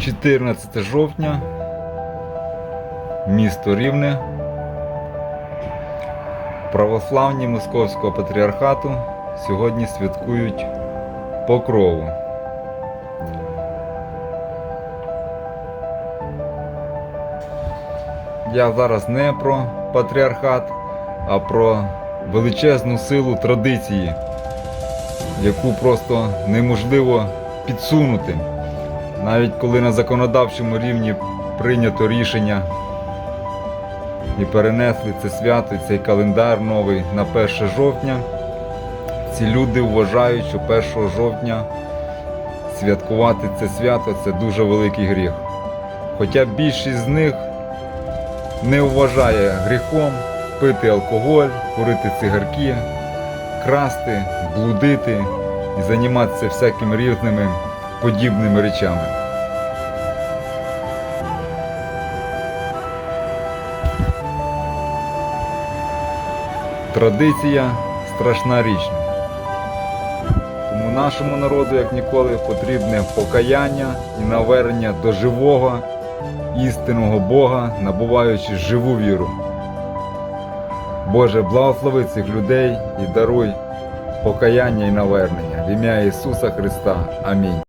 14 жовтня, місто Рівне, православні Московського патріархату сьогодні святкують Покрову. Я зараз не про патріархат, а про величезну силу традиції, яку просто неможливо підсунути. Навіть коли на законодавчому рівні прийнято рішення і перенесли це свято, цей календар новий на 1 жовтня, ці люди вважають, що 1 жовтня святкувати це свято це дуже великий гріх. Хоча більшість з них не вважає гріхом пити алкоголь, курити цигарки, красти, блудити і займатися всякими різними подібними речами. Традиція страшна річ. Тому нашому народу, як ніколи, потрібне покаяння і навернення до живого, істинного Бога, набуваючи живу віру. Боже, благослови цих людей і даруй покаяння і навернення в ім'я Ісуса Христа. Амінь.